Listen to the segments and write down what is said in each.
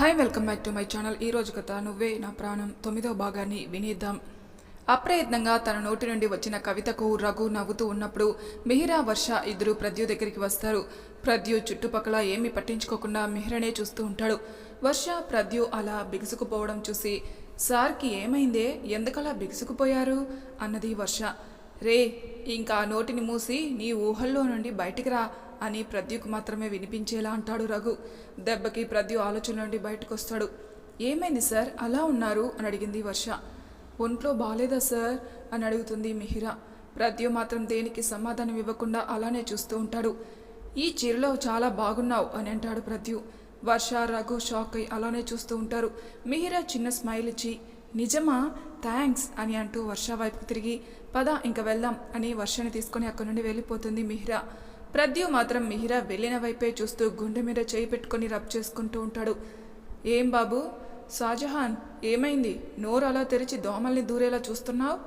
Hi welcome back to my channel ఈ కథ నువ్వే నా ప్రాణం. తొమ్మిదో భాగాన్ని వినేద్దాం. అప్రయత్నంగా తన నోటి నుండి వచ్చిన కవితకు రఘు నవ్వుతూ ఉన్నప్పుడు మిహిరా వర్ష ఇద్దరు ప్రద్యు దగ్గరికి వస్తారు. ప్రద్యు చుట్టుపక్కల ఏమీ పట్టించుకోకుండా మిహిరనే చూస్తూ ఉంటాడు. వర్ష ప్రద్యు అలా బిగుసుకుపోవడం చూసి సార్కి ఏమైందే? ఎందుకలా బిగుసుకుపోయారు? అన్నది వర్ష. రే ఇంకా నోటిని మూసి నీ ఊహల్లో నుండి బయటికి రా. అని ప్రద్యుకు మాత్రమే వినిపించేలా అంటాడు రఘు. దెబ్బకి ప్రద్యు ఆలోచన నుండి బయటకు వస్తాడు ఏమైంది సార్? అలా ఉన్నారు? అని అడిగింది వర్ష. ఒంట్లో బాగాలేదా సార్? అని అడుగుతుంది మిహిరా. ప్రద్యు మాత్రం దేనికి సమాధానం ఇవ్వకుండా అలానే చూస్తూ ఉంటాడు. ఈ చీరలో చాలా బాగున్నావు అని అంటాడు ప్రద్యు. వర్ష రఘు షాక్ అయి అలానే చూస్తూ ఉంటారు. మిహిరా చిన్న స్మైల్ ఇచ్చి నిజమా? థ్యాంక్స్ అని అంటూ వర్ష వైపుకు తిరిగి పద ఇంక వెళ్దాం అని వర్షని తీసుకొని అక్కడి నుండి వెళ్ళిపోతుంది మిహిరా. ప్రద్యు మాత్రం మిహిరా వెళ్ళిన వైపే చూస్తూ గుండె మీద చేయి పెట్టుకొని రబ్ చేసుకుంటూ ఉంటాడు. ఏం బాబు? షాజహాన్ ఏమైంది? నోరు అలా తెరిచి దోమల్ని దూరేలా చూస్తున్నావు?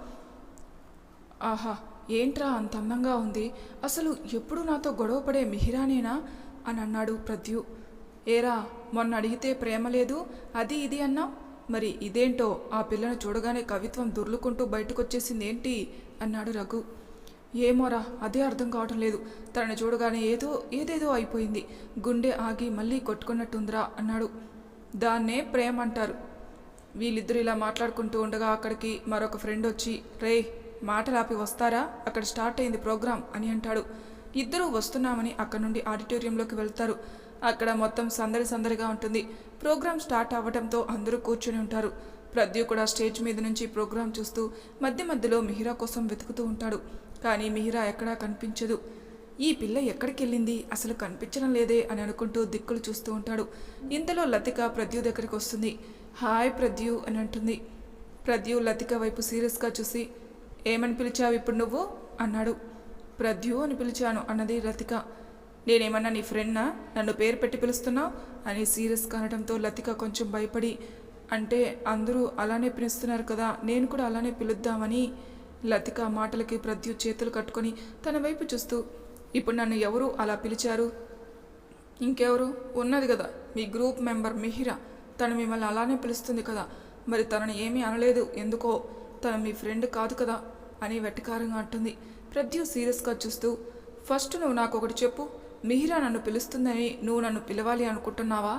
ఆహా ఏంట్రా అంత అందంగా ఉంది? అసలు ఎప్పుడు నాతో గొడవపడే మిహిరానేనా? అని అన్నాడు ప్రద్యు. ఏరా మొన్న అడిగితే ప్రేమ లేదు అది ఇది అన్నా మరి ఇదేంటో? ఆ పిల్లను చూడగానే కవిత్వం దుర్లుకుంటూ బయటకొచ్చేసింది ఏంటి అన్నాడు రఘు. ఏమోరా అదే అర్థం కావటం లేదు. తనని చూడగానే ఏదో ఏదేదో అయిపోయింది. గుండె ఆగి మళ్ళీ కొట్టుకున్నట్టుందిరా అన్నాడు. దాన్నే ప్రేమ అంటారు. వీళ్ళిద్దరు ఇలా మాట్లాడుకుంటూ ఉండగా అక్కడికి మరొక ఫ్రెండ్ వచ్చి రే మాటలాపి వస్తారా? అక్కడ స్టార్ట్ అయింది ప్రోగ్రాం అని అంటాడు. ఇద్దరూ వస్తున్నామని అక్కడ నుండి ఆడిటోరియంలోకి వెళ్తారు. అక్కడ మొత్తం సందడి సందడిగా ఉంటుంది. ప్రోగ్రాం స్టార్ట్ అవ్వడంతో అందరూ కూర్చుని ఉంటారు. ప్రద్యు కూడా స్టేజ్ మీద నుంచి ప్రోగ్రాం చూస్తూ మధ్య మధ్యలో మిహిరా కోసం వెతుకుతూ ఉంటాడు. కానీ మిహిరా ఎక్కడా కనిపించదు. ఈ పిల్ల ఎక్కడికి వెళ్ళింది అసలు కనిపించడం లేదే అని అనుకుంటూ దిక్కులు చూస్తూ ఉంటాడు. ఇంతలో లతిక ప్రద్యు దగ్గరికి వస్తుంది. హాయ్ ప్రద్యు అని అంటుంది. ప్రద్యు లతిక వైపు సీరియస్గా చూసి ఏమని పిలిచావు ఇప్పుడు నువ్వు? అన్నాడు. ప్రద్యు అని పిలిచాను అన్నది లతిక. నేనేమన్నా నీ ఫ్రెండ్నా? నన్ను పేరు పెట్టి పిలుస్తున్నావు? అని సీరియస్గా అనడంతో లతిక కొంచెం భయపడి అంటే అందరూ అలానే పిలుస్తున్నారు కదా నేను కూడా అలానే పిలుద్దామని లతిక మాటలకి ప్రద్యు చేతులు కట్టుకొని తన వైపు చూస్తూ ఇప్పుడు నన్ను ఎవరు అలా పిలిచారు? ఇంకెవరు? ఉన్నది కదా మీ గ్రూప్ మెంబర్ మిహిరా. తను మిమ్మల్ని అలానే పిలుస్తుంది కదా మరి తనని ఏమీ అనలేదు ఎందుకో? తను మీ ఫ్రెండ్ కాదు కదా అని వెట్టికారంగా అంటుంది. ప్రద్యు సీరియస్గా చూస్తూ ఫస్ట్ నువ్వు నాకు ఒకటి చెప్పు మిహిరా నన్ను పిలుస్తుందని నువ్వు నన్ను పిలవాలి అనుకుంటున్నావా?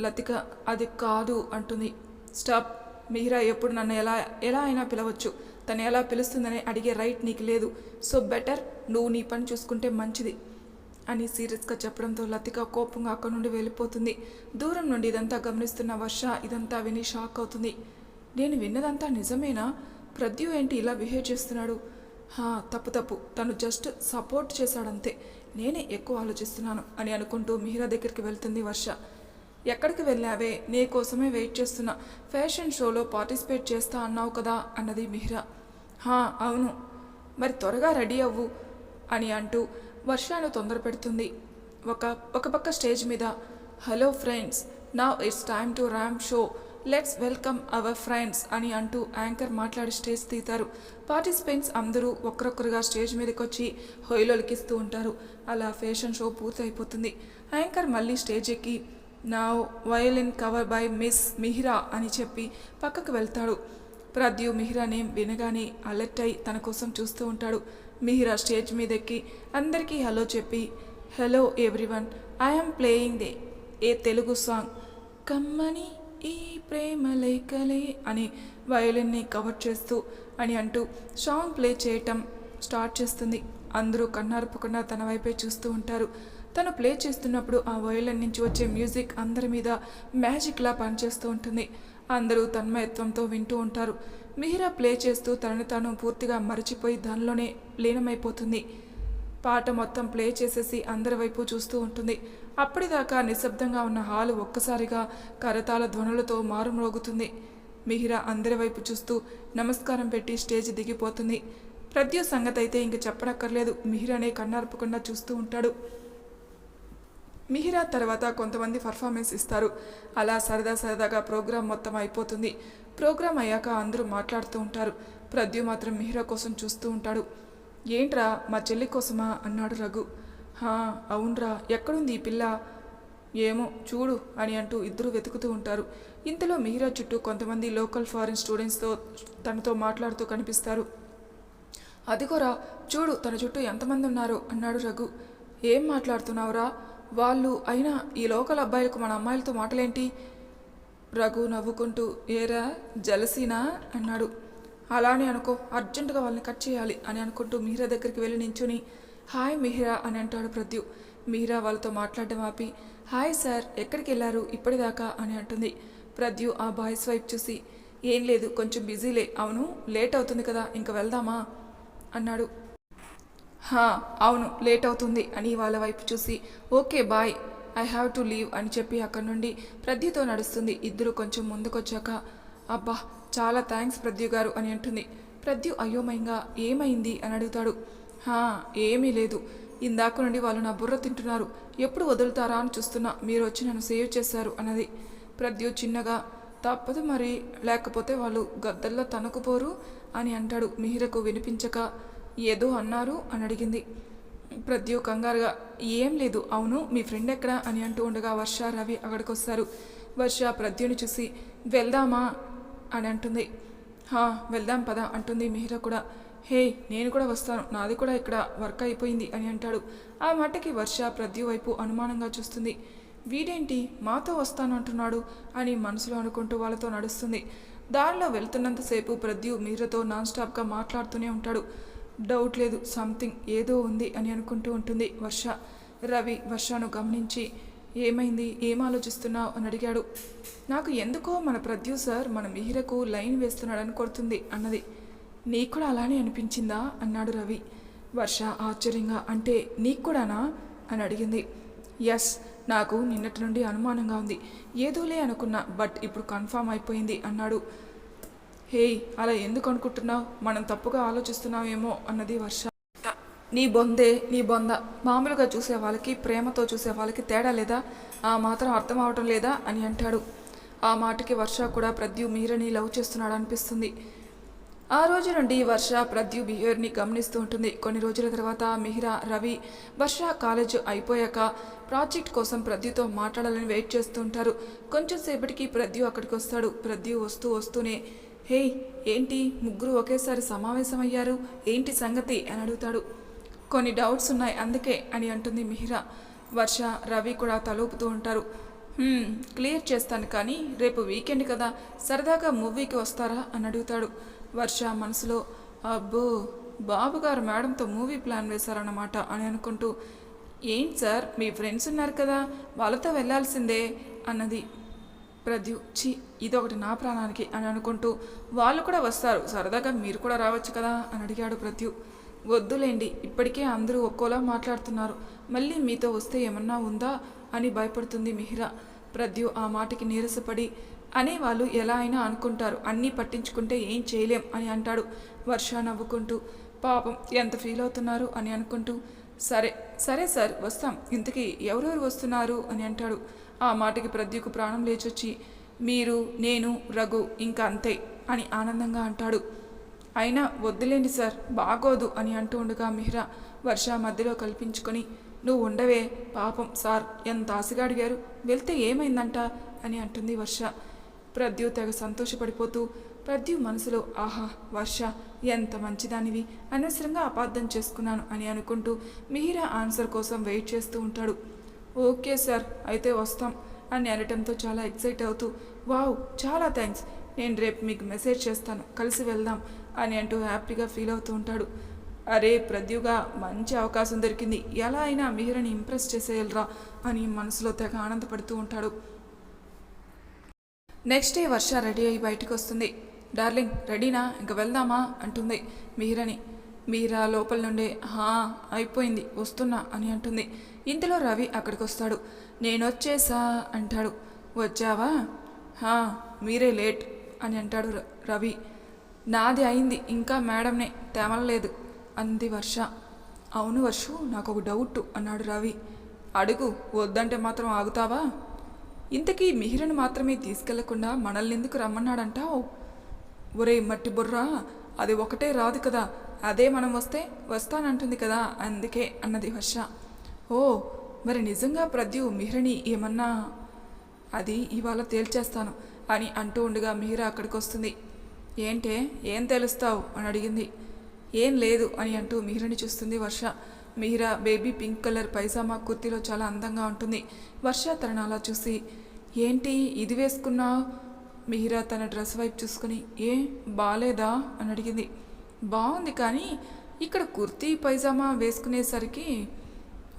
లతిక అది కాదు అంటుంది. స్టాప్ మిహిరా ఎప్పుడు నన్ను ఎలా ఎలా అయినా పిలవచ్చు. తను ఎలా పిలుస్తుందని అడిగే రైట్ నీకు లేదు. సో బెటర్ నువ్వు నీ పని చూసుకుంటే మంచిది అని సీరియస్గా చెప్పడంతో లతిక కోపంగా అక్కడి నుండి వెళ్ళిపోతుంది. దూరం నుండి ఇదంతా గమనిస్తున్న వర్ష ఇదంతా విని షాక్ అవుతుంది. నేను విన్నదంతా నిజమేనా? ప్రద్యు ఏంటి ఇలా బిహేవ్ చేస్తున్నాడు? హా తప్పు తప్పు. తను జస్ట్ సపోర్ట్ చేశాడంతే. నేనే ఎక్కువ ఆలోచిస్తున్నాను అని అనుకుంటూ మిహిరా దగ్గరికి వెళ్తుంది వర్ష. ఎక్కడికి వెళ్ళావే? నీ కోసమే వెయిట్ చేస్తున్నా. ఫ్యాషన్ షోలో పార్టిసిపేట్ చేస్తా అన్నావు కదా అన్నది మిహిరా హా అవును. మరి త్వరగా రెడీ అవ్వు అని అంటూ వర్షాను తొందర పెడుతుంది ఒక ఒక పక్క స్టేజ్ మీద హలో ఫ్రెండ్స్ నా it's time to ramp show let's welcome our friends అని అంటూ యాంకర్ మాట్లాడి స్టేజ్ తీతారు. పార్టిసిపెంట్స్ అందరూ ఒక్కరొక్కరుగా స్టేజ్ మీదకి వచ్చి హొయ్యలొలికిస్తూ ఉంటారు. అలా ఫ్యాషన్ షో పూర్తయిపోతుంది. యాంకర్ మళ్ళీ స్టేజ్ ఎక్కి నా violin cover by miss Mihira అని చెప్పి పక్కకు వెళ్తాడు. ప్రద్యు మిహిరా నేమ్ వినగానే అలర్ట్ అయి తన కోసం చూస్తూ ఉంటాడు. మిహిరా స్టేజ్ మీద ఎక్కి అందరికీ హలో చెప్పి hello everyone I'm playing the a Telugu song. కమ్మని ఈ ప్రేమ లేఖలే అని వయోలిన్ని కవర్ చేస్తూ అని అంటూ సాంగ్ ప్లే చేయటం స్టార్ట్ చేస్తుంది. అందరూ కన్నార్పకుండా తన వైపే చూస్తూ ఉంటారు. తను ప్లే చేస్తున్నప్పుడు ఆ వయోలిన్ నుంచి వచ్చే మ్యూజిక్ అందరి మీద మ్యాజిక్లా పనిచేస్తూ ఉంటుంది. అందరూ తన్మయత్వంతో వింటూ ఉంటారు. మిహిరా ప్లే చేస్తూ తనని తాను పూర్తిగా మరచిపోయి దానిలోనే లీనమైపోతుంది. పాట మొత్తం ప్లే చేసేసి అందరి వైపు చూస్తూ ఉంటుంది. అప్పటిదాకా నిశ్శబ్దంగా ఉన్న హాలు ఒక్కసారిగా కరతాల ధ్వనులతో మారుమ్రోగుతుంది. మిహిరా అందరి వైపు చూస్తూ నమస్కారం పెట్టి స్టేజ్ దిగిపోతుంది. ప్రద్యు సంగతి అయితే ఇంక చెప్పనక్కర్లేదు. మిహిరానే కన్నార్పకుండా చూస్తూ ఉంటాడు. మిహిరా తర్వాత కొంతమంది పర్ఫార్మెన్స్ ఇస్తారు. అలా సరదా సరదాగా ప్రోగ్రాం మొత్తం అయిపోతుంది. ప్రోగ్రాం అయ్యాక అందరూ మాట్లాడుతూ ఉంటారు. ప్రద్యు మాత్రం మిహిరా కోసం చూస్తూ ఉంటాడు. ఏంట్రా మా చెల్లి కోసమా? అన్నాడు రఘు. హా అవునరా. ఎక్కడుంది ఈ పిల్ల? ఏమో చూడు అని అంటూ ఇద్దరు వెతుకుతూ ఉంటారు. ఇంతలో మిహిరా చుట్టూ కొంతమంది లోకల్ ఫారిన్ స్టూడెంట్స్తో తనతో మాట్లాడుతూ కనిపిస్తారు. అదిగోరా చూడు తన చుట్టూ ఎంతమంది ఉన్నారో అన్నాడు రఘు. ఏం మాట్లాడుతున్నావురా? వాళ్ళు అయినా ఈ లోకల్ అబ్బాయిలకు మన అమ్మాయిలతో మాటలేంటి? రఘు నవ్వుకుంటూ ఏరా జలసీనా? అన్నాడు. అలానే అనుకో అర్జెంటుగా వాళ్ళని కట్ చేయాలి అని అనుకుంటూ మీరా దగ్గరికి వెళ్ళి నించుని హాయ్ మిహిరా అని అంటాడు ప్రద్యు. మీరా వాళ్ళతో మాట్లాడడం ఆపి హాయ్ సార్ ఎక్కడికి వెళ్ళారు? ఇప్పటిదాకా అని అంటుంది. ప్రద్యు ఆ బాయ్స్ వైపు చూసి ఏం లేదు కొంచెం బిజీలే. అవును లేట్ అవుతుంది కదా ఇంక వెళ్దామా? అన్నాడు. హా అవును లేట్ అవుతుంది అని వాళ్ళ వైపు చూసి okay bye I have to leave అని చెప్పి అక్కడి నుండి ప్రద్యుతో నడుస్తుంది. ఇద్దరు కొంచెం ముందుకొచ్చాక అబ్బా చాలా థ్యాంక్స్ ప్రద్యు గారు అని అంటుంది. ప్రద్యు అయోమయంగా ఏమైంది? అని అడుగుతాడు. హా ఏమీ లేదు. ఇందాక నుండి వాళ్ళు నా బుర్ర తింటున్నారు. ఎప్పుడు వదులుతారా అని చూస్తున్నా. మీరు వచ్చి నన్ను సేవ్ చేశారు అన్నది. ప్రద్యు చిన్నగా తప్పదు మరి లేకపోతే వాళ్ళు గద్దల్లో తనకుపోరు అని అంటాడు. మిహిరకు వినిపించక ఏదో అన్నారు అని అడిగింది. ప్రద్యు కంగారుగా ఏం లేదు అవును మీ ఫ్రెండ్ ఎక్కడ? అని అంటూ ఉండగా వర్ష రవి అక్కడికి వస్తారు వర్ష ప్రద్యుని చూసి వెళ్దామా? అని అంటుంది. హా వెళ్దాం పదా అంటుంది మిహిర కూడా. హే నేను కూడా వస్తాను నాది కూడా ఇక్కడ వర్క్ అయిపోయింది అని అంటాడు. ఆ మాటకి వర్ష ప్రద్యు వైపు అనుమానంగా చూస్తుంది. వీడేంటి? మాతో వస్తాను అంటున్నాడు అని మనసులో అనుకుంటూ వాళ్ళతో నడుస్తుంది. దారిలో వెళ్తున్నంతసేపు ప్రద్యు మిహిరతో నాన్ స్టాప్గా మాట్లాడుతూనే ఉంటాడు. డౌట్ లేదు సంథింగ్ ఏదో ఉంది అని అనుకుంటూ ఉంటుంది వర్ష. రవి వర్షను గమనించి ఏమైంది? ఏం ఆలోచిస్తున్నావు? అని అడిగాడు. నాకు ఎందుకో మన ప్రొడ్యూసర్ మన మిహిరకు లైన్ వేస్తున్నాడని కొడుతుంది అన్నది. నీకు కూడా అలానే అనిపించిందా? అన్నాడు రవి. వర్ష ఆశ్చర్యంగా అంటే నీకు కూడానా? అని అడిగింది. ఎస్ నాకు నిన్నటి నుండి అనుమానంగా ఉంది. ఏదోలే అనుకున్నా బట్ ఇప్పుడు కన్ఫామ్ అయిపోయింది అన్నాడు. హేయ్ అలా ఎందుకు అనుకుంటున్నావు? మనం తప్పుగా ఆలోచిస్తున్నావేమో అన్నది వర్ష. నీ బొందే నీ బొంద. మామూలుగా చూసే వాళ్ళకి ప్రేమతో చూసే వాళ్ళకి తేడా లేదా? ఆ మాత్రం అర్థం అవటం లేదా అని అంటాడు. ఆ మాటకి వర్ష కూడా ప్రద్యు మీరని లవ్ చేస్తున్నాడు అనిపిస్తుంది. ఆ రోజు నుండి వర్ష ప్రద్యు బిహేవియర్ని గమనిస్తూ ఉంటుంది. కొన్ని రోజుల తర్వాత మిహిరా రవి వర్ష కాలేజ్ అయిపోయాక ప్రాజెక్ట్ కోసం ప్రద్యుతో మాట్లాడాలని వెయిట్ చేస్తూ ఉంటారు. కొంచెం సేపటికి ప్రద్యు అక్కడికి వస్తాడు. ప్రద్యు వస్తూ వస్తూనే హేయ్ ఏంటి ముగ్గురు ఒకేసారి సమావేశమయ్యారు? ఏంటి సంగతి? అని అడుగుతాడు. కొన్ని డౌట్స్ ఉన్నాయి అందుకే అని అంటుంది మిహిరా. వర్ష రవి కూడా తలూపుతూ ఉంటారు. క్లియర్ చేస్తాను కానీ రేపు వీకెండ్ కదా. సరదాగా మూవీకి వస్తారా? అని అడుగుతాడు. వర్ష మనసులో అబ్బో బాబుగారు మేడంతో మూవీ ప్లాన్ వేశారన్నమాట అని అనుకుంటూ ఏంటి సార్ మీ ఫ్రెండ్స్ ఉన్నారు కదా వాళ్ళతో వెళ్ళాల్సిందే అన్నది. ప్రద్యు చి ఇదొకటి నా ప్రాణానికి అని అనుకుంటూ వాళ్ళు కూడా వస్తారు. సరదాగా మీరు కూడా రావచ్చు కదా అని అడిగాడు ప్రద్యు. వద్దులేండి ఇప్పటికే అందరూ ఒక్కోలా మాట్లాడుతున్నారు. మళ్ళీ మీతో వస్తే ఏమన్నా ఉందా అని భయపడుతుంది మిహిరా. ప్రద్యు ఆ మాటకి నీరసపడి అనేవాళ్ళు ఎలా అయినా అనుకుంటారు. అన్నీ పట్టించుకుంటే ఏం చేయలేం అని అంటాడు వర్ష నవ్వుకుంటూ. పాపం ఎంత ఫీల్ అవుతున్నారు అని అనుకుంటూ. సరే సరే సార్ వస్తాం. ఇంతకీ ఎవరెవరు వస్తున్నారు అని అంటాడు. ఆ మాటకి ప్రద్యుకు ప్రాణం లేచొచ్చి మీరు నేను రఘు ఇంకా అంతే అని ఆనందంగా అంటాడు. అయినా వద్దులేండి సార్ బాగోదు అని అంటూ ఉండగా మిహ్రా వర్ష మధ్యలో కల్పించుకొని నువ్వు ఉండవే పాపం సార్ ఎంత ఆశగా అడిగారు వెళ్తే ఏమైందంట? అని అంటుంది వర్ష. ప్రద్యు తెగ సంతోషపడిపోతూ ప్రద్యు మనసులో ఆహా వర్ష ఎంత మంచిదానివి అనవసరంగా అపార్థం చేసుకున్నాను అని అనుకుంటూ మిహిరా ఆన్సర్ కోసం వెయిట్ చేస్తూ ఉంటాడు. ఓకే సార్ అయితే వస్తాం. అని అనటంతో చాలా ఎక్సైట్ అవుతూ వావ్ చాలా థ్యాంక్స్ నేను రేపు మీకు మెసేజ్ చేస్తాను. కలిసి వెళ్దాం. అని అంటూ హ్యాపీగా ఫీల్ అవుతూ ఉంటాడు. అరే ప్రద్యుగా మంచి అవకాశం దొరికింది. ఎలా అయినా మిహిరని ఇంప్రెస్ చేసేయలరా అని మనసులో తెగ ఆనందపడుతూ ఉంటాడు. నెక్స్ట్ డే వర్ష రెడీ అయ్యి బయటకు వస్తుంది. డార్లింగ్ రెడీనా? ఇంక వెళ్దామా? అంటుంది మిహిరని. మీరా లోపల నుండి హా అయిపోయింది వస్తున్నా అని అంటుంది. ఇంతలో రవి అక్కడికి వస్తాడు నేను వచ్చేసా అంటాడు. వచ్చావా? హా మీరే లేట్ అని అంటాడు ర- రవి. నాది అయింది ఇంకా మేడంనే తేమలేదు అంది వర్ష. అవును వర్షు నాకు ఒక డౌట్ అన్నాడు రవి. అడుగు వద్దంటే మాత్రం ఆగుతావా? ఇంతకీ మిహిరను మాత్రమే తీసుకెళ్ళకుండా మనల్ని ఎందుకు రమ్మన్నాడంటావు? ఒరే మట్టి బుర్రా అది ఒకటే రాదు కదా అదే మనం వస్తే వస్తానంటుంది కదా అందుకే అన్నది వర్ష ఓ మరి నిజంగా ప్రద్యు మిహిరని ఏమన్నా? అది ఇవాళ తేల్చేస్తాను అని అంటూ ఉండగా మిహిర అక్కడికి వస్తుంది ఏంటే ఏం తెలుస్తావు? అని అడిగింది. ఏం లేదు అని అంటూ మిహిరని చూస్తుంది Varsha Mihira baby pink colour pyjama కుర్తీలో చాలా అందంగా ఉంటుంది. వర్ష తనను అలా చూసి ఏంటి ఇది వేసుకున్నావు? మిహిర తన డ్రెస్ వైపు చూసుకుని ఏ బాలేదా? అని అడిగింది. బాగుంది కానీ ఇక్కడ కుర్తీ పైజామా వేసుకునేసరికి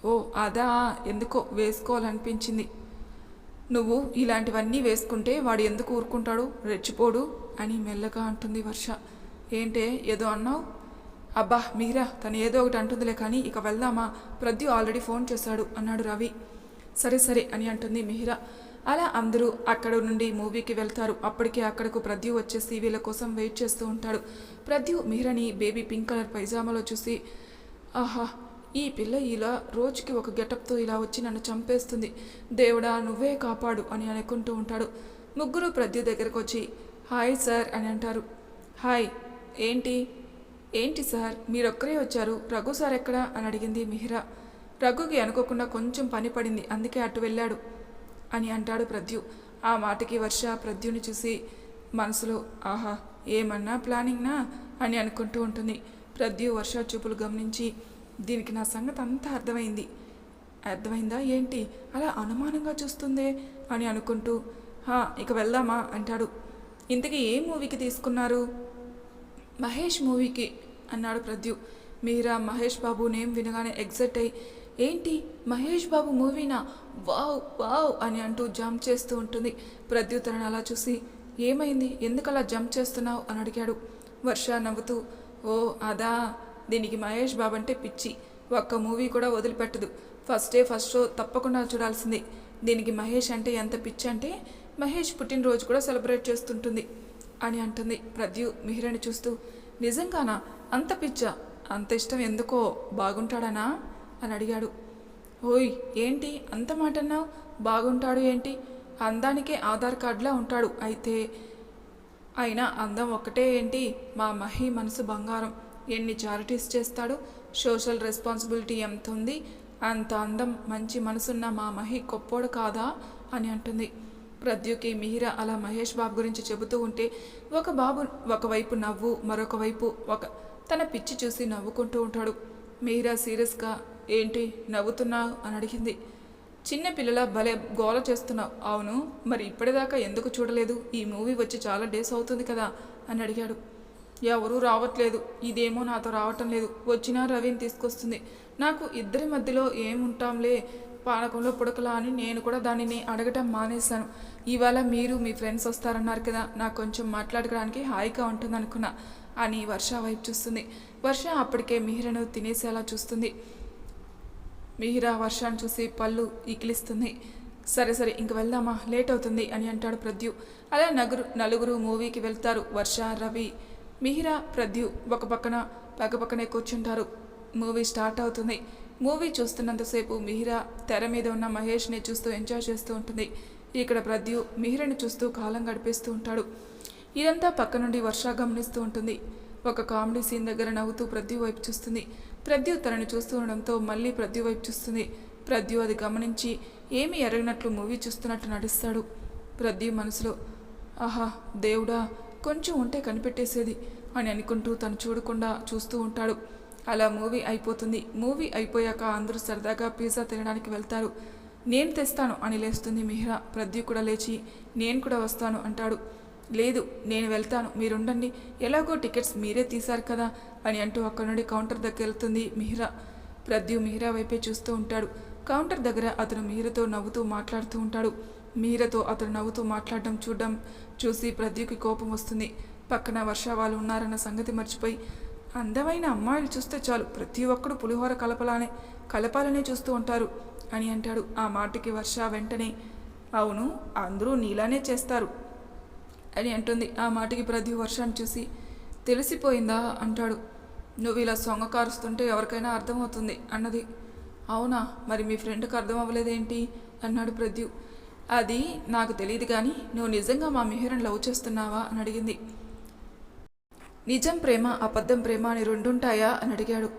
ఓ అదా ఎందుకో వేసుకోవాలనిపించింది. నువ్వు ఇలాంటివన్నీ వేసుకుంటే వాడు ఎందుకు ఊరుకుంటాడు? రెచ్చిపోడు అని మెల్లగా అంటుంది వర్ష. ఏంటే ఏదో అన్నావు? అబ్బా మీరా తను ఏదో ఒకటి అంటుందిలే కానీ ఇక వెళ్దామా? ప్రద్యు ఆల్రెడీ ఫోన్ చేశాడు అన్నాడు రవి. సరే సరే అని అంటుంది మిహిరా. అలా అందరూ అక్కడ నుండి మూవీకి వెళ్తారు. అప్పటికే అక్కడకు ప్రద్యు వచ్చేసి వీళ్ళ కోసం వెయిట్ చేస్తూ ఉంటాడు. ప్రద్యు మిహిరని బేబీ పింక్ కలర్ పైజామాలో చూసి ఆహా ఈ పిల్ల ఇలా రోజుకి ఒక గెటప్తో ఇలా వచ్చి నన్ను చంపేస్తుంది. దేవుడా నువ్వే కాపాడు అని అనుకుంటూ ఉంటాడు. ముగ్గురు ప్రద్యు దగ్గరకు వచ్చి హాయ్ సార్ అని అంటారు. హాయ్ ఏంటి? ఏంటి సార్? మీరొక్కరే వచ్చారు. రఘు సార్ ఎక్కడా? అని అడిగింది మిహిరా. రఘుకి అనుకోకుండా కొంచెం పని పడింది. అందుకే అటు వెళ్ళాడు. అని అంటాడు ప్రద్యు. ఆ మాటకి వర్ష ప్రద్యుని చూసి మనసులో ఆహా ఏమన్నా ప్లానింగ్నా? అని అనుకుంటూ ఉంటుంది. ప్రద్యు వర్ష చూపులు గమనించి దీనికి నా సంగతి అంతా అర్థమైంది. అర్థమైందా ఏంటి? అలా అనుమానంగా చూస్తుందే? అని అనుకుంటూ హా ఇక వెళ్దామా? అంటాడు. ఇంతకీ ఏ మూవీకి తీసుకున్నారు? మహేష్ మూవీకి అన్నాడు ప్రద్యు. మీరా మహేష్ బాబు నేమ్ వినగానే ఎగ్జైట్ అయ్యి ఏంటి మహేష్ బాబు మూవీనా? వావ్ వావ్ అని అంటూ జంప్ చేస్తూ ఉంటుంది. ప్రద్యు అలా చూసి ఏమైంది? ఎందుకు అలా జంప్ చేస్తున్నావు? అని అడిగాడు. వర్ష నవ్వుతూ ఓ అదా దీనికి మహేష్ బాబు అంటే పిచ్చి. ఒక్క మూవీ కూడా వదిలిపెట్టదు. ఫస్ట్ డే ఫస్ట్ షో తప్పకుండా చూడాల్సిందే. దీనికి మహేష్ అంటే ఎంత పిచ్చి అంటే మహేష్ పుట్టినరోజు కూడా సెలబ్రేట్ చేస్తుంటుంది అని అంటుంది ప్రద్యు మిహిరని చూస్తూ. నిజంగానా? అంత పిచ్చా? అంత ఇష్టం ఎందుకో? బాగుంటాడనా? అని అడిగాడు. ఓయ్ ఏంటి? అంత మాట అన్నావు బాగుంటాడు ఏంటి? అందానికే ఆధార్ కార్డులా ఉంటాడు. అయితే అయినా అందం ఒక్కటే ఏంటి? మా మహి మనసు బంగారం. ఎన్ని చారిటీస్ చేస్తాడు? సోషల్ రెస్పాన్సిబిలిటీ ఎంత ఉంది అంత అందం మంచి మనసున్న మా మహి గొప్పోడు కాదా? అని అంటుంది. ప్రద్యుకి మిహిర అలా మహేష్ బాబు గురించి చెబుతూ ఉంటే ఒక బాబు ఒకవైపు నవ్వు మరొక వైపు ఒక తన పిచ్చి చూసి నవ్వుకుంటూ ఉంటాడు. మిహిరా సీరియస్గా ఏంటి నవ్వుతున్నావు అని అడిగింది. చిన్న పిల్లల భలే గోల చేస్తున్నావు. అవును మరి ఇప్పటిదాకా ఎందుకు చూడలేదు? ఈ మూవీ వచ్చి చాలా డేస్ అవుతుంది కదా? అని అడిగాడు. ఎవరూ రావట్లేదు. ఇదేమో నాతో రావటం లేదు. వచ్చినా రవిని తీసుకొస్తుంది. నాకు ఇద్దరి మధ్యలో ఏముంటాంలే? పానకంలో పుడకలా అని నేను కూడా దానిని అడగటం మానేశాను. ఇవాళ మీరు మీ ఫ్రెండ్స్ వస్తారన్నారు కదా? నాకు కొంచెం మాట్లాడుకోవడానికి హాయిగా ఉంటుంది అనుకున్నా అని వర్ష వైపు చూస్తుంది. వర్ష అప్పటికే మిహిరను తినేసేలా చూస్తుంది. మిహిరా వర్షాన్ని చూసి పళ్ళు ఈకిలిస్తుంది. సరే సరే ఇంక వెళ్దామా? లేట్ అవుతుంది అని అంటాడు ప్రద్యు. అలా నగురు నలుగురు మూవీకి వెళ్తారు వర్ష రవి. మిహిరా ప్రద్యు ఒక పక్కన పక్కపక్కనే కూర్చుంటారు. మూవీ స్టార్ట్ అవుతుంది. మూవీ చూస్తున్నంతసేపు మిహిరా తెర మీద ఉన్న మహేష్ని చూస్తూ ఎంజాయ్ చేస్తూ ఉంటుంది. ఇక్కడ ప్రద్యు మిహిరని చూస్తూ కాలం గడిపేస్తూ ఉంటాడు. ఇదంతా పక్క నుండి వర్ష గమనిస్తూ ఉంటుంది. ఒక కామెడీ సీన్ దగ్గర నవ్వుతూ ప్రద్యు వైపు చూస్తుంది. ప్రద్యు తనని చూస్తూ ఉండడంతో మళ్ళీ ప్రద్యు వైపు చూస్తుంది. ప్రద్యు అది గమనించి ఏమీ ఎరగనట్లు మూవీ చూస్తున్నట్టు నటిస్తాడు. ప్రద్యు మనసులో ఆహా దేవుడా కొంచెం ఉంటే కనిపెట్టేసేది అని అనుకుంటూ తను చూడకుండా చూస్తూ ఉంటాడు. అలా మూవీ అయిపోతుంది. మూవీ అయిపోయాక అందరూ సరదాగా పిజ్జా తినడానికి వెళ్తారు. నేను తెస్తాను అని లేస్తుంది మిహిరా. ప్రద్యు కూడా లేచి నేను కూడా వస్తాను అంటాడు. లేదు నేను వెళ్తాను. మీరుండండి. ఎలాగో టికెట్స్ మీరే తీశారు కదా. అని అంటూ అక్కడి నుండి కౌంటర్ దగ్గర వెళ్తుంది మిహిరా. ప్రద్యు మిహిరా వైపే చూస్తూ ఉంటాడు. కౌంటర్ దగ్గర అతను మిహిరతో నవ్వుతూ మాట్లాడుతూ ఉంటాడు. మిహిరతో అతను నవ్వుతూ మాట్లాడడం చూడడం చూసి ప్రద్యుకి కోపం వస్తుంది. పక్కన వర్ష వాళ్ళు ఉన్నారన్న సంగతి మర్చిపోయి అందమైన అమ్మాయిలు చూస్తే చాలు ప్రతి ఒక్కడు పులిహోర కలపలానే కలపాలనే చూస్తూ ఉంటారు అని అంటాడు. ఆ మాటకి వర్ష వెంటనే అవును అందరూ నీలానే చేస్తారు అని అంటుంది. ఆ మాటకి ప్రతి వర్షాన్ని చూసి తెలిసిపోయిందా అంటాడు. నువ్వు ఇలా సొంగ కారుస్తుంటే ఎవరికైనా అర్థమవుతుంది అన్నది. అవునా? మరి మీ ఫ్రెండ్కి అర్థం అవ్వలేదేంటి అన్నాడు ప్రద్యు. అది నాకు తెలియదు కానీ నువ్వు నిజంగా మా మిహిరన్ లవ్ చేస్తున్నావా? అని అడిగింది. నిజం ప్రేమ అబద్ధం ప్రేమ అని రెండుంటాయా? అని అడిగాడు.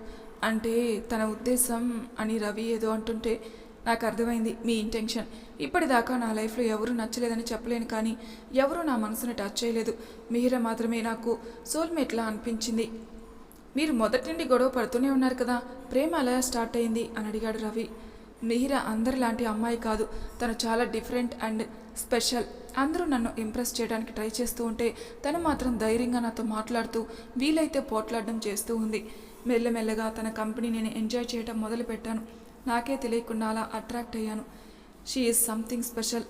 అంటే తన ఉద్దేశం అని రవి ఏదో అంటుంటే నాకు అర్థమైంది మీ ఇంటెన్షన్. ఇప్పటిదాకా నా లైఫ్లో ఎవరు నచ్చలేదని చెప్పలేను కానీ ఎవరూ నా మనసుని టచ్ చేయలేదు. మిహిర మాత్రమే నాకు సోల్మేట్లా అనిపించింది. మీరు మొదటి నుండి గొడవ పడుతూనే ఉన్నారు కదా ప్రేమ అలా స్టార్ట్ అయింది? అని అడిగాడు రవి. మిహిర అందరిలాంటి అమ్మాయి కాదు. తను చాలా డిఫరెంట్ అండ్ స్పెషల్. అందరూ నన్ను ఇంప్రెస్ చేయడానికి ట్రై చేస్తూ ఉంటే తను మాత్రం ధైర్యంగా నాతో మాట్లాడుతూ వీలైతే పోట్లాడడం చేస్తూ ఉంది. మెల్లమెల్లగా తన కంపెనీ నేను ఎంజాయ్ చేయడం మొదలుపెట్టాను. నాకే తెలియకుండా అలా అట్రాక్ట్ అయ్యాను. She is something special.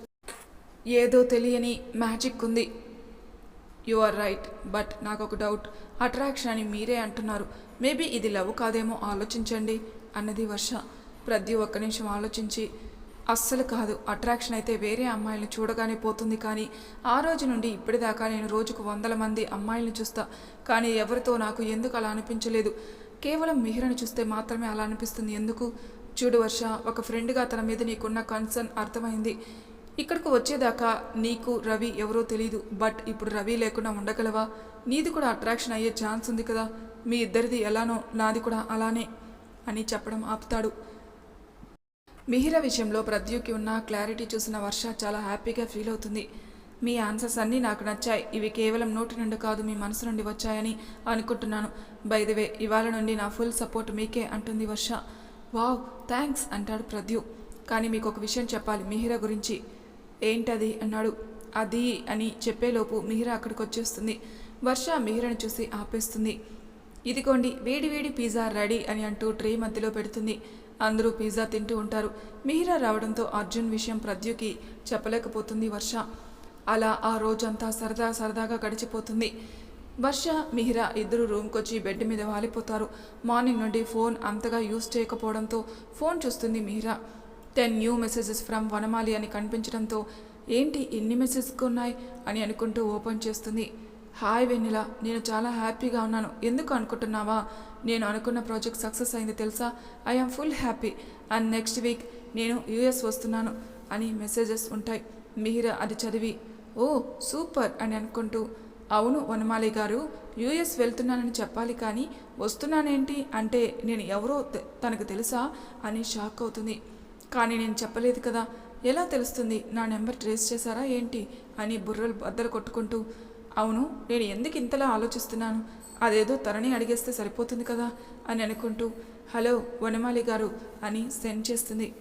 ఏదో తెలియని మ్యాజిక్ ఉంది. యు ఆర్ రైట్ బట్ నాకు ఒక డౌట్ అట్రాక్షన్ అని మీరే అంటున్నారు. మేబీ ఇది లవ్ కాదేమో ఆలోచించండి అన్నది వర్ష. ప్రతి ఒక్క నిమిషం ఆలోచించి అస్సలు కాదు. అట్రాక్షన్ అయితే వేరే అమ్మాయిలను చూడగానే పోతుంది కానీ ఆ రోజు నుండి ఇప్పటిదాకా నేను రోజుకు వందల మంది అమ్మాయిలను చూస్తా. కానీ ఎవరితో నాకు ఎందుకు అలా అనిపించలేదు? కేవలం మిహిరను చూస్తే మాత్రమే అలా అనిపిస్తుంది. ఎందుకు? చూడు వర్ష ఒక ఫ్రెండ్గా తన మీద నీకున్న కన్సర్న్ అర్థమైంది. ఇక్కడికి వచ్చేదాకా నీకు రవి ఎవరో తెలియదు బట్ ఇప్పుడు రవి లేకుండా ఉండగలవా? నీది కూడా అట్రాక్షన్ అయ్యే ఛాన్స్ ఉంది కదా. మీ ఇద్దరిది ఎలానో నాది కూడా అలానే అని చెప్పడం ఆపుతాడు. మిహిర విషయంలో ప్రద్యుకి ఉన్న క్లారిటీ చూసిన వర్ష చాలా హ్యాపీగా ఫీల్ అవుతుంది. మీ ఆన్సర్స్ అన్నీ నాకు నచ్చాయి. ఇవి కేవలం నోటి నుండి కాదు మీ మనసు నుండి వచ్చాయని అనుకుంటున్నాను. బైదవే ఇవాళ నుండి నా ఫుల్ సపోర్ట్ మీకే అంటుంది వర్ష. వావ్ థ్యాంక్స్ అంటాడు ప్రద్యు. కానీ మీకు ఒక విషయం చెప్పాలి మిహిర గురించి. ఏంటది అన్నాడు. అది అని చెప్పేలోపు మిహిర అక్కడికి వచ్చేస్తుంది వర్ష మిహిరను చూసి ఆపేస్తుంది. ఇదిగోండి వేడి వేడి పిజ్జా రెడీ అని అంటూ ట్రే మధ్యలో పెడుతుంది. అందరూ పిజ్జా తింటూ ఉంటారు. మిహిరా రావడంతో అర్జున్ విషయం ప్రద్యుకి చెప్పలేకపోతుంది వర్ష. అలా ఆ రోజంతా సరదా సరదాగా గడిచిపోతుంది. వర్ష మిహిరా ఇద్దరు రూమ్కి వచ్చి బెడ్ మీద వాలిపోతారు. మార్నింగ్ నుండి ఫోన్ అంతగా యూజ్ చేయకపోవడంతో ఫోన్ చూస్తుంది Mihira. Ten new messages from Vanamali అని కనిపించడంతో ఏంటి ఇన్ని మెసేజెస్ ఉన్నాయి? అని అనుకుంటూ ఓపెన్ చేస్తుంది. హాయ్ వెన్నెల నేను చాలా హ్యాపీగా ఉన్నాను. ఎందుకు అనుకుంటున్నావా? నేను అనుకున్న ప్రాజెక్ట్ సక్సెస్ అయింది తెలుసా? I'm full happy. And next week నేను యూఎస్ వస్తున్నాను అని మెసేజెస్ ఉంటాయి. మిహిర అది చదివి ఓ సూపర్ అని అనుకుంటూ అవును వనమాలి గారు యూఎస్ వెళ్తున్నానని చెప్పాలి కానీ వస్తున్నానేంటి? అంటే నేను ఎవరో తనకు తెలుసా? అని షాక్ అవుతుంది. కానీ నేను చెప్పలేదు కదా. ఎలా తెలుస్తుంది? నా నెంబర్ ట్రేస్ చేశారా ఏంటి? అని బుర్రలు బద్దలు కొట్టుకుంటూ అవును నేను ఎందుకు ఇంతలా ఆలోచిస్తున్నాను? అదేదో తరణి అడిగేస్తే సరిపోతుంది కదా? అని అనుకుంటూ హలో వనమాలి గారు అని సెండ్ చేస్తుంది.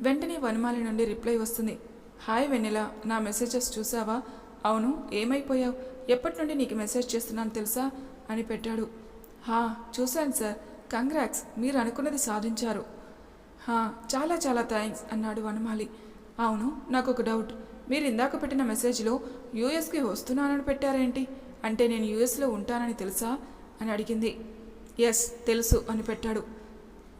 వెంటనే వనమాలి నుండి రిప్లై వస్తుంది. హాయ్ వెన్నెల నా మెసేజెస్ చూసావా అవును ఏమైపోయావు? ఎప్పటి నుండి నీకు మెసేజ్ చేస్తున్నాను తెలుసా? అని పెట్టాడు. హా చూశాను సార్. కంగ్రాక్స్ మీరు అనుకున్నది సాధించారు. చాలా చాలా థ్యాంక్స్ అన్నాడు వనమాలి. అవును నాకు ఒక డౌట్. మీరు ఇందాక పెట్టిన మెసేజ్లో యూఎస్కి వస్తున్నానని పెట్టారేంటి? అంటే నేను యూఎస్లో ఉంటానని తెలుసా? అని అడిగింది. ఎస్ తెలుసు అని పెట్టాడు.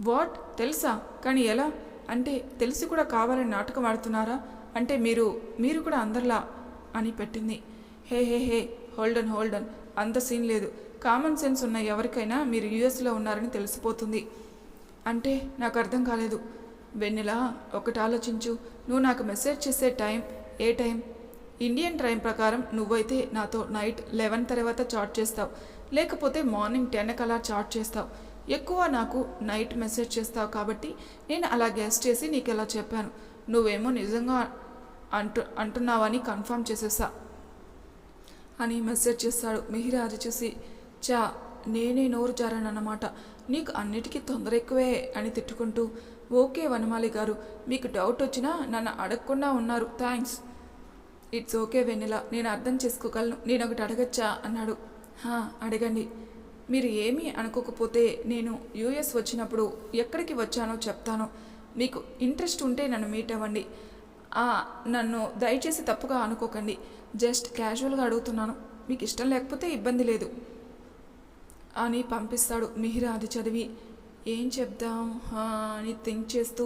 వాట్? తెలుసా? కానీ ఎలా? అంటే తెలిసి కూడా కావాలని నాటకం ఆడుతున్నారా? అంటే మీరు మీరు కూడా అందరిలా అని పెట్టింది. Hey hey hey hold on hold on అంత సీన్ లేదు. కామన్ సెన్స్ ఉన్న ఎవరికైనా మీరు యూఎస్లో ఉన్నారని తెలిసిపోతుంది. అంటే నాకు అర్థం కాలేదు. వెన్నెల? ఒకటి ఆలోచించు. నువ్వు నాకు మెసేజ్ చేసే టైం ఏ టైం? ఇండియన్ టైం ప్రకారం నువ్వైతే నాతో నైట్ లెవెన్ తర్వాత చాట్ చేస్తావు. లేకపోతే మార్నింగ్ టెన్ కలా చాట్ చేస్తావు. ఎక్కువ నాకు నైట్ మెసేజ్ చేస్తావు కాబట్టి నేను అలా గెస్ట్ చేసి నీకు ఇలా చెప్పాను. నువ్వేమో నిజంగా అంటు అంటున్నావని కన్ఫర్మ్ చేసేసా. అని మెసేజ్ చేస్తాడు మిహిరాజు చూసి. చా నేనే నోరు జారానన్నమాట. నీకు అన్నిటికీ తొందర ఎక్కువే అని తిట్టుకుంటూ ఓకే వనమాలి గారు మీకు డౌట్ వచ్చినా నన్ను అడగకుండా ఉన్నారు థ్యాంక్స్. ఇట్స్ ఓకే వెన్నెల నేను అర్థం చేసుకోగలను నేను ఒకటి అడగచ్చా? అన్నాడు. హా అడగండి. మీరు ఏమీ అనుకోకపోతే నేను యూఎస్ వచ్చినప్పుడు ఎక్కడికి వచ్చానో చెప్తాను. మీకు ఇంట్రెస్ట్ ఉంటే నన్ను మీట్ అవ్వండి. నన్ను దయచేసి తప్పుగా అనుకోకండి. జస్ట్ క్యాజువల్గా అడుగుతున్నాను. మీకు ఇష్టం లేకపోతే ఇబ్బంది లేదు. అని పంపిస్తాడు. మిహిరా అది చదివి ఏం చెప్దాం? హా, అని థింక్ చేస్తూ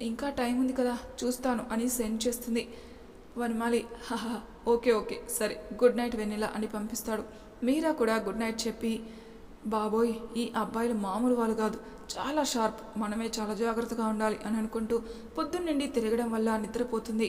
ఇంకా టైం ఉంది కదా చూస్తాను అని సెండ్ చేస్తుంది. వనమాలి హహా ఓకే ఓకే సరే గుడ్ నైట్ వెన్నెల అని పంపిస్తాడు. మీరా కూడా గుడ్ నైట్ చెప్పి బాబోయ్ ఈ అబ్బాయిలు మామూలు వాళ్ళు కాదు చాలా షార్ప్ మనమే చాలా జాగ్రత్తగా ఉండాలి అని అనుకుంటూ పొద్దున్నండి తిరగడం వల్ల నిద్రపోతుంది.